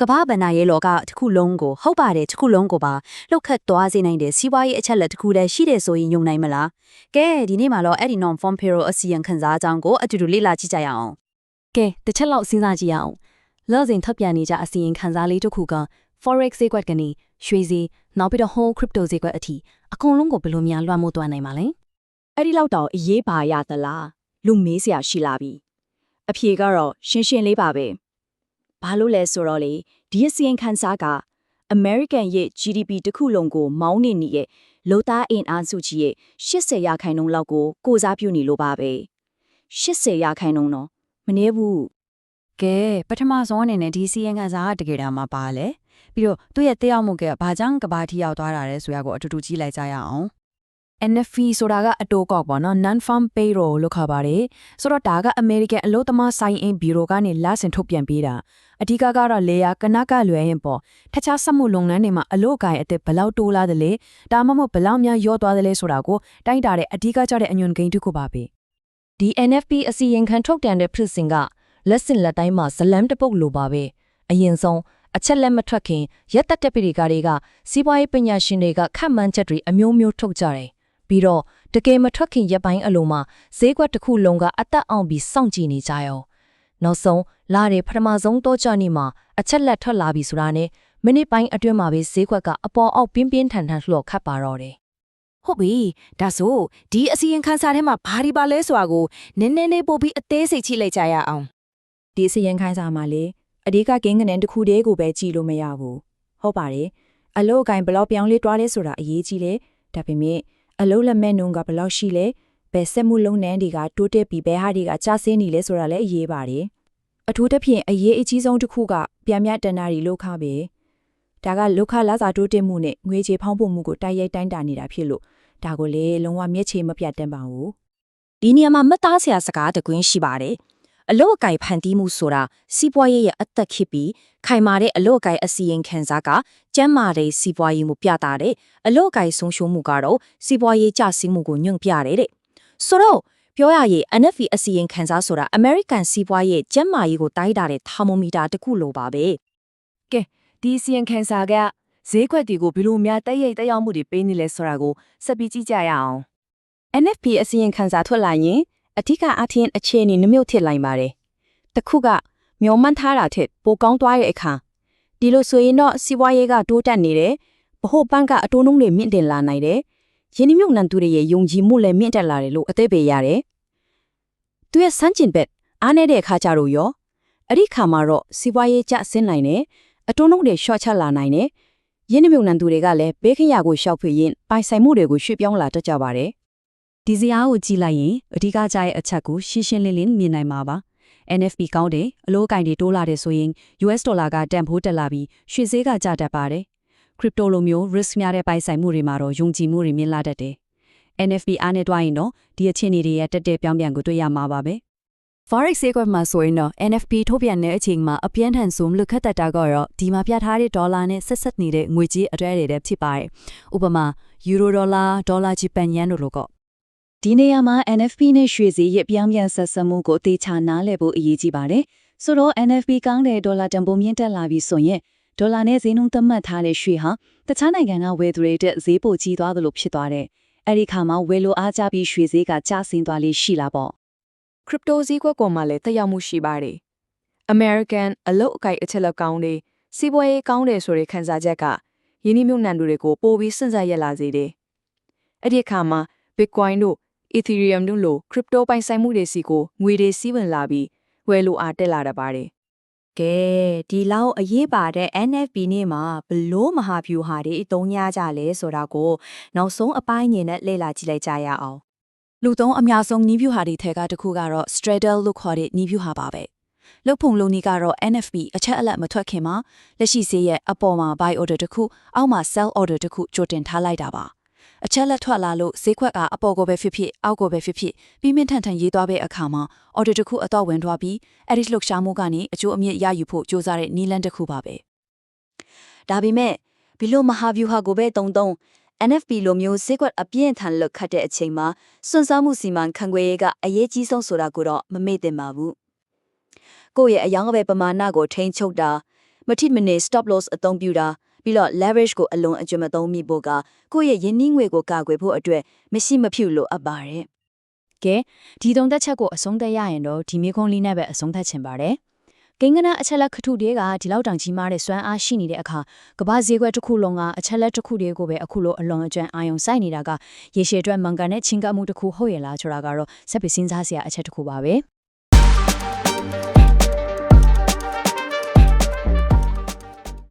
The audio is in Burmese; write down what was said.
ကမ္ဘာဗဏ္ဍာရေးလောကတစ်ခုလုံးကိုဟုတ်ပါတယ်တစ်ခုလုံးကိုပါလှုပ်ခတ်သွားစေနိုင်တဲ့စီးပွားရေးအချက်လက်တစ်ခုတည်းရှိတယ်ဆိုရင်ယုံနိုင်မလားကဲဒီနေ့မှာတော့အဲ့ဒီ non form payroll အစီရင်ခံစာအကြောင်းကိုအတူတူလေ့လာကြည့်ကြရအောင်ကဲတစ်ချက်လောက်စဉ်းစားကြည့်ရအောင်လော့စဉ်ထပ်ပြန်နေကြအစီရင်ခံစားလေးတစ်ခုက forex ဈေးကွက်ကနေရွှေဈေးနောက်ပြီးတော့ whole crypto ဈေးကွက်အထိအကုန်လုံးကိုဘယ်လိုများလွှမ်းမိုးသွားနိုင်မှာလဲအဲ့ဒီလောက်တော့အရေးပါရသလားလူမေးစရာရှိလာပြီအဖြေကတော့ရှင်းရှင်းလေးပါပဲ ဘာလို့လဲဆိုတော့လေဒီအစီရင်ခံစာက American ရဲ့ GDP တစ်ခုလုံးကိုမောင်းနေနေတဲ့လောသားအင်အားစုကြီးရဲ့80ရာခိုင်နှုန်းလောက်ကိုကိုစားပြုနေလို့ပါပဲ80ရာခိုင်နှုန်းတော့မနည်းဘူးကဲပထမဆုံးအနေနဲ့ဒီစီရင်ခံစာကတကယ်တမ်းမှာပါလဲပြီးတော့သူ့ရဲ့တက်ရောက်မှုကဘာကြောင့်ကဘာထိရောက်သွားတာလဲဆိုရကိုအတူတူကြည့်လိုက်ကြရအောင် NFP ဆိုတာကအတိုးကောက်ပေါ့နော် non farm payroll လို့ခေါ်ပါတယ်ဆိုတော့ဒါက American အလို့သမားဆိုင်အင်ဘီရိုကနေလဆင်ထုတ်ပြန်ပေးတာအဓိကကတော့လေယာကနကလွယ်ရင်ပေါ့တခြားစက်မှုလုပ်ငန်းတွေမှာအလို့အကိုင်အသက်ဘယ်လောက်တိုးလာတယ်လဲဒါမှမဟုတ်ဘယ်လောက်များရော့သွားတယ်လဲဆိုတာကိုတိုင်းတာတဲ့အဓိကကျတဲ့အညွန်ကိန်းတစ်ခုပါပဲဒီ NFP အစီရင်ခံထုတ်ပြန်တဲ့ prison ကလက်စင်လက်တိုင်းမှာဇလမ်တပုတ်လိုပါပဲအရင်ဆုံးအချက်လက်မထွက်ခင်ရက်တက်တက်ပိရိကာတွေကစီးပွားရေးပညာရှင်တွေကခန့်မှန်းချက်တွေအမျိုးမျိုးထုတ်ကြတယ် ပြီးတော့တကယ်မထွက်ခင်ရက်ပိုင်းအလိုမှာဈေးကွက်တစ်ခုလုံးကအသက်အောင်ပြီးစောင့်ကြည့်နေကြရောနောက်ဆုံးလာတဲ့ပထမဆုံးတော့ကြနေ့မှာအချက်လက်ထွက်လာပြီဆိုတာနဲ့မိနစ်ပိုင်းအတွင်းမှာပဲဈေးကွက်ကအပေါ်အောက်ပြင်းပြင်းထန်ထန်လှော်ခတ်ပါတော့တယ်ဟုတ်ပြီဒါဆိုဒီအစီရင်ခံစာထဲမှာဘာဒီပါလဲဆိုတာကိုနည်းနည်းလေးပို့ပြီးအသေးစိတ်ချိလိုက်ကြရအောင်ဒီအစီရင်ခံစာမှာလေအဓိကကင်းကနန်တစ်ခုတည်းကိုပဲကြည့်လို့မရဘူးဟုတ်ပါတယ်အလုတ်အကင်ဘယ်လောက်ပြောင်းလဲတွားလဲဆိုတာအရေးကြီးတယ်ဒါပေမဲ့ အလုတ်လက်မဲ့နှုံကဘယ်လောက်ရှိလဲဘယ်စက်မှုလုံးနှန်းတွေကတိုးတက်ပြီးဘယ်ဟာတွေကကျဆင်းနေလဲဆိုတာလည်းအရေးပါတယ်အထူးသဖြင့်အရေးအကြီးဆုံးတစ်ခုကပြန်မြတန်နာရီလောက်ခပဲဒါကလောက်ခလာစာတိုးတက်မှုနဲ့ငွေချေဖောင်းဖို့မှုကိုတိုက်ရိုက်တိုင်းတာနေတာဖြစ်လို့ဒါကိုလေလုံးဝမျက်ခြေမပြတ်တတ်ပါဘူးဒီနေရာမှာမှတ်သားစရာစကားတစ်ကွင်းရှိပါတယ် အလို့အကိုင်ဖန်တီးမှုဆိုတာစီးပွားရေးရဲ့အသက်ဖြစ်ပြီးခိုင်မာတဲ့အလို့အကိုင်အစီရင်ခံစားကကျန်းမာတဲ့စီးပွားရေးမှုပြတာတဲ့အလို့အကိုင်ဆုံးရှုံးမှုကတော့စီးပွားရေးကျဆင်းမှုကိုညွှန်ပြတယ်တဲ့ဆိုတော့ပြောရရင် NFP အစီရင်ခံစားဆိုတာ American စီးပွားရေးကျန်းမာရေးကိုတိုင်းတာတဲ့ thermometer တစ်ခုလိုပါပဲဒီစီယန်ကန်ဆာကဈေးကွက်တွေကိုဘယ်လိုများတိုက်ရိုက်တက်ရောက်မှုတွေပေးနေလဲဆိုတာကိုဆက်ပြီးကြည့်ကြရအောင် NFP အစီရင်ခံစာထွက်လာရင် အထူးအထင်းအခြေအနေနှမျိုးထစ်လိုက်ပါတယ်။တစ်ခုကမျောမှန်းထားတာထက်ပိုကောင်းသွားတဲ့အခါဒီလိုဆိုရင်တော့စီးပွားရေးကတိုးတက်နေတယ်။ဗဟိုဘဏ်ကအတိုးနှုန်းတွေမြင့်တင်လာနိုင်တယ်။ယင်းနှမြုပ်နှံသူတွေရဲ့ယုံကြည်မှုလည်းမြင့်တက်လာတယ်လို့အသေးပေရတယ်။သူရဲ့စမ်းကျင်ဘက်အားနေတဲ့အခါကျတော့ရောအဲ့ဒီခါမှာတော့စီးပွားရေးကျဆင်းနိုင်တယ်။အတိုးနှုန်းတွေရှော့ချလာနိုင်တယ်။ယင်းနှမြုပ်နှံသူတွေကလည်းဘေးခရကိုရှောက်ဖွေရင်ပိုင်ဆိုင်မှုတွေကိုရွှေ့ပြောင်းလာတတ်ကြပါတယ်။ ဒီစရာကိုကြည့်လိုက်ရင်အဓိကကြရဲ့အချက်ကိုရှင်းရှင်းလင်းလင်းမြင်နိုင်မှာပါ NFP ကောင်းတယ်အလို့အကင်တွေတိုးလာတယ်ဆိုရင် US ဒေါ်လာကတန်ဖိုးတက်လာပြီးရွှေဈေးကကျတတ်ပါတယ် crypto လိုမျိုး risk များတဲ့ပိုင်ဆိုင်မှုတွေမှာတော့ယုံကြည်မှုတွေမြင့်လာတတ်တယ် NFP အားနဲ့တွားရင်တော့ဒီအခြေအနေတွေရဲ့တက်တက်ပြောင်းပြန်ကိုတွေ့ရမှာပါပဲ Forex ဈေးကွက်မှာဆိုရင်တော့ NFP ထုတ်ပြန်တဲ့အချိန်မှာအပြင်းထန်ဆုံးလို့ခတ်တက်တာကတော့ဒီမှာပြထားတဲ့ဒေါ်လာနဲ့ဆက်ဆက်နေတဲ့ငွေကြေးအတွေ့အတွေဖြစ်ပါတယ်။ဥပမာယူရိုဒေါ်လာဒေါ်လာဂျပန်ယန်တို့လိုက ဒီနေရာမှာ NFP နဲ့ရွှေစည်းရဲ့ပြောင်းပြန်ဆက်ဆက်မှုကိုအသေးချာနားလည်ဖို့အရေးကြီးပါတယ်။ဆိုတော့ NFP ကောင်းတဲ့ဒေါ်လာတန်ဖိုးမြင့်တက်လာပြီဆိုရင်ဒေါ်လာနဲ့ဈေးနှုန်းသတ်မှတ်ထားတဲ့ရွှေဟာတခြားနိုင်ငံကဝယ်သူတွေတဲ့ဈေးပိုကြီးသွားသလိုဖြစ်သွားတယ်။အဲ့ဒီခါမှာဝယ်လိုအားကျပြီးရွှေဈေးကကျဆင်းသွားလိမ့်ရှိလာပေါ့ခရစ်ပတိုဈေးကွက်ပေါ်မှာလည်းတက်ရောက်မှုရှိပါတယ် American အလုတ်အကိုက်အချက်လက်ကောင်းတွေစီးပွားရေးကောင်းတယ်ဆိုတဲ့ခန်းစားချက်ကယင်းနှမြုပ်နှံသူတွေကိုပိုပြီးစဉ်းစားရလာစေတယ်အဲ့ဒီအခါမှာ Bitcoin တို့ Ethereum တို့လို crypto ပိုင်ဆိုင်မှုတွေစီကိုငွေတွေစီးဝင်လာပြီးဝယ်လိုအားတက်လာတတ်ပါတယ်ကဲဒီလောက်အရေးပါတဲ့ NFP နေ့မှာဘလို့မဟာဗျူဟာတွေအသုံးရကြလဲဆိုတာကိုနောက်ဆုံးအပိုင်းငင်နဲ့လေ့လာကြည့်လိုက်ကြရအောင်လူသုံးအများဆုံးနီးဗျူဟာတွေထဲကတစ်ခုကတော့ straddle လို့ခေါ်တဲ့နီးဗျူဟာပါပဲလုတ်ဖုံလုံးနီးကတော့ NFP အချက်အလက်မထွက်ခင်မှာလက်ရှိဆေးရဲ့အပေါ်မှာ buy order တစ်ခုအောက်မှာ sell order တစ်ခုကြိုတင်ထားလိုက်တာပါ အချက်လက်ထွက်လာလို့ဈေးခွက်ကအပေါ်ကိုပဲဖြစ်ဖြစ်အောက်ကိုပဲဖြစ်ဖြစ်ပြီးမြင့်ထန်ထန်ရေးသွားတဲ့အခါမှာ order တစ်ခုအတော့ဝင်သွားပြီးအဲ့ဒီလှုပ်ရှားမှုကနေအကျိုးအမြတ်ရယူဖို့ကြိုးစားတဲ့နီးလန်းတစ်ခုပါပဲဒါပေမဲ့ဘီလိုမဟာဗျူဟာကိုပဲတုံတုံ NFP လိုမျိုးဈေးကွက်အပြင်းထန်လွတ်ခတ်တဲ့အချိန်မှာစွန့်စားမှုစီမံခန့်ခွဲရေးကအရေးကြီးဆုံးဆိုတာကိုတော့မမေ့သင့်ပါဘူးကိုယ့်ရဲ့အယောင်အပဲပမာဏကိုထိန်းချုပ်တာမမထိမနေ stop loss အသုံးပြုတာ ပြီးတော့ leverage ကိုအလွန်အကျွံမသုံးမိဖို့ကကိုယ့်ရဲ့ယင်းနှင်းငွေကိုကာကွယ်ဖို့အတွက်မရှိမဖြူလိုအပ်ပါတယ်ကဲဒီသုံးသက်ချက်ကိုအဆုံးသတ်ရရင်တော့ဒီမေခွန်းလေးနဲ့ပဲအဆုံးသတ်ချင်ပါတယ်ကိန်းဂဏအချက်လက်ခထုတွေကဒီလောက်တောင်ကြီးမားတဲ့စွမ်းအားရှိနေတဲ့အခါကမ္ဘာဈေးကွက်တစ်ခုလုံးကအချက်လက်တစ်ခုတည်းကိုပဲအခုလိုအလွန်အကျွမ်းအာယုံစိုက်နေတာကရေရှည်အတွက်မှန်ကန်တဲ့ချင်းကပ်မှုတစ်ခုဟုတ်ရဲ့လားဆိုတာကတော့ဆက်ပြီးစဉ်းစားစရာအချက်တစ်ခုပါပဲ